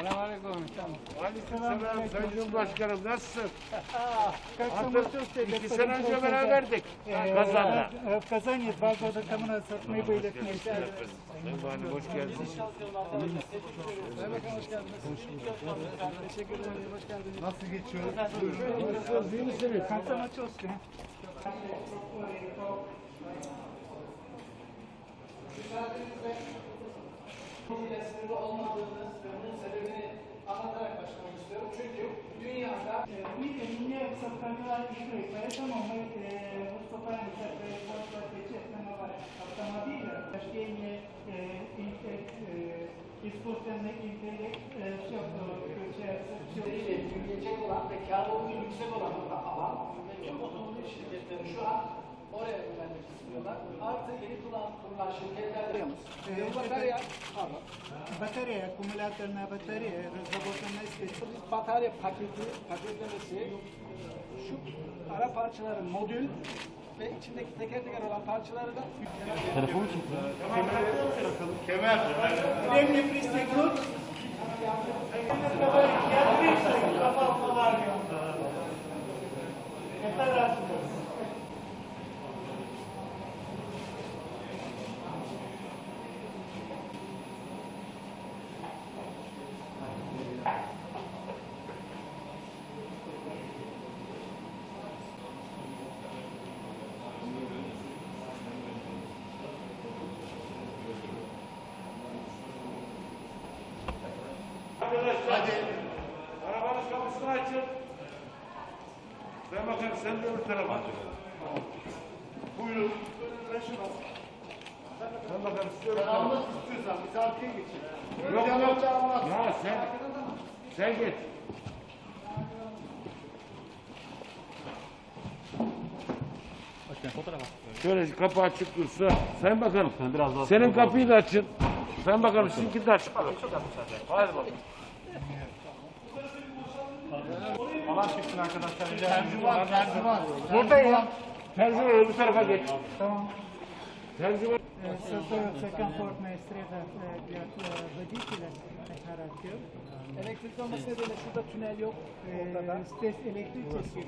Selamünaleyküm. Aleykümselam. Sayın Cumhurbaşkanım nasılsın? Hatır, iki sene önce beraberdik. Kazan'da. Kazan'da. Bazı odaklamına satmayı belirtmeyi. Sayın Bahanım hoş geldiniz. Hoş geldiniz. Nasıl geçiyor? Buyurun. Kaçta maç olsun. gelecek olan ve kârlılığı yüksek olan alan tüm otomobil şirketleri şu an oraya yönelmek istiyorlar. Artı yeni kurulan, kurulan şirketler ee, batarya, pardon. Batarya, akumulatörüne batarya, zavodlarına istedik. Batarya paketi, paketlemesi, olan parçaları modül ve içindeki teker teker olan parçaları da... Telefonu çıktı. Kemer. Kemer. Önemli bir istek Ben bakayım sen de öbür tarafa. Buyurun. Ben bakalım siz öbür tarafa. Almak istiyorsan arkaya geçelim. Yok yok. Ya sen, sen git. Şöyle kapı açık dursun. Sen bakalım. Senin kapıyı da açın. Sen bakalım sizinki de açık. Hadi bakalım. Allah çeksin arkadaşlar. Rica ederim. Tercüman, tercüman. Burada ya. Tercüman öbür tarafa geç. Tamam. Tercüman. Sotto cercano forme strada vadikile karakter. Elektrik olmasına göre şurada tünel yok. Ee, elektrik kesiyor.